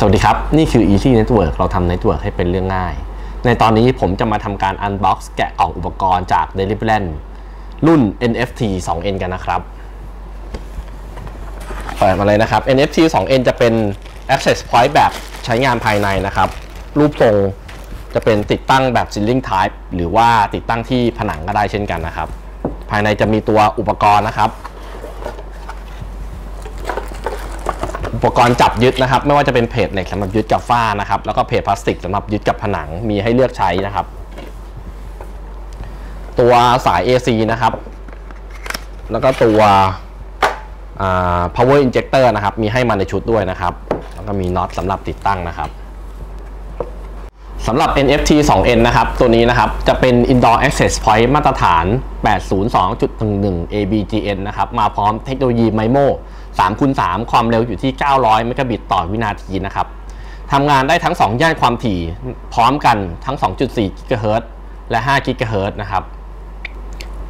สวัสดีครับ นี่คือ Easy Network เราทำ Network ให้เป็นเรื่องง่าย ในตอนนี้ผมจะมาทำการ Unbox แกะกล่องอุปกรณ์จาก d e l i v e r a n d รุ่น NFT 2N กันนะครับ เปิดมาเลยนะครับ NFT 2N จะเป็น Access Point แบบใช้งานภายในนะครับ รูปทรงจะเป็นติดตั้งแบบ Ceiling Type หรือว่าติดตั้งที่ผนังก็ได้เช่นกันนะครับ ภายในจะมีตัวอุปกรณ์นะครับ ปกรณ์จับยึดนะครับ ไม่ว่าจะเป็นเพจเหล็กสำหรับยึดกับฝ้านะครับ แล้วก็เพจพลาสติกสำหรับยึดกับผนังมีให้เลือกใช้นะครับ ตัวสาย AC นะครับ แล้วก็ตัว power injector นะครับ มีให้มาในชุดด้วยนะครับ แล้วก็มีน็อตสำหรับติดตั้งนะครับ สำหรับ NFT 2N นะครับ ตัวนี้นะครับ จะเป็น Indoor Access Point มาตรฐาน 802.11 ABGN นะครับ มาพร้อมเทคโนโลยี MIMO 3คูณ3ความเร็วอยู่ที่ 900 เมกะบิตต่อวินาทีนะครับทำงานได้ทั้ง 2 ย่านความถี่พร้อมกันทั้ง 2.4กิกะเฮิรตและ5กิกะเฮิรตนะครับ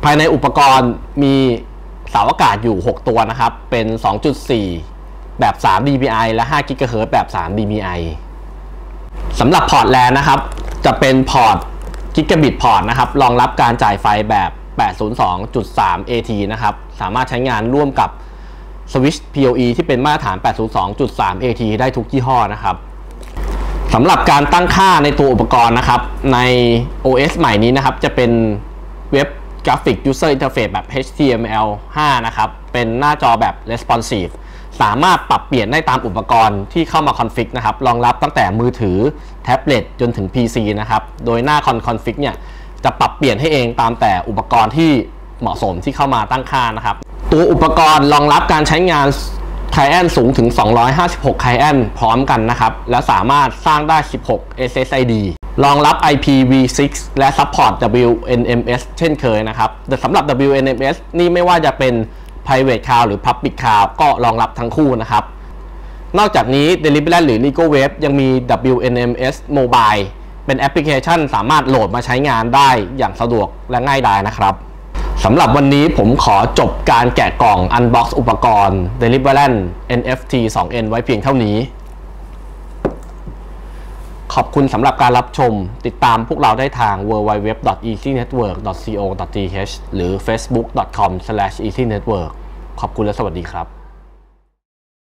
ภายในอุปกรณ์มีเสาอากาศอยู่ 6 ตัวนะครับ เป็น 2.4 แบบ 3 dBi และ5กิกะเฮิรตแบบ 3 dBi สำหรับพอร์ตแลนนะครับ จะเป็นพอร์ตกิกะบิตพอร์ตนะครับ รองรับการจ่ายไฟแบบ 802.3 AT นะครับ สามารถใช้งานร่วมกับสวิช PoE ที่เป็นมาตรฐาน 802.3 AT ได้ทุกยี่ห้อนะครับสำหรับการตั้งค่าในตัวอุปกรณ์นะครับ ใน OS ใหม่นี้นะครับ จะเป็นเว็บกราฟิก User Interface แบบ HTML5 นะครับ เป็นหน้าจอแบบ responsive สามารถปรับเปลี่ยนได้ตามอุปกรณ์ที่เข้ามาคอนฟิกนะครับรองรับตั้งแต่มือถือแท็บเล็ตจนถึง PC นะครับโดยหน้าคอนคอนฟิกเนี่ยจะปรับเปลี่ยนให้เองตามแต่อุปกรณ์ที่เหมาะสมที่เข้ามาตั้งค่านะครับตัวอุปกรณ์รองรับการใช้งานไคแอนสูงถึง 256ไคแอนพร้อมกันนะครับ และสามารถสร้างได้ 16 SSID รองรับ IPv6 และ Support WNMS เช่นเคยนะครับ แต่สำหรับ WNMS นี่ไม่ว่าจะเป็น private cloud หรือ public cloud ก็รองรับทั้งคู่นะครับ นอกจากนี้ Deliverance หรือ Legal Web ยังมี WNMS Mobile เป็นแอปพลิเคชันสามารถโหลดมาใช้งานได้อย่างสะดวกและง่ายดายนะครับสำหรับวันนี้ผมขอจบการแกะกล่อง Unbox อุปกรณ์ Deliverance NFT 2N ไว้เพียงเท่านี้ ขอบคุณสำหรับการรับชม ติดตามพวกเราได้ทาง www.easynetwork.co.th หรือ facebook.com/easynetwork ขอบคุณและสวัสดีครับ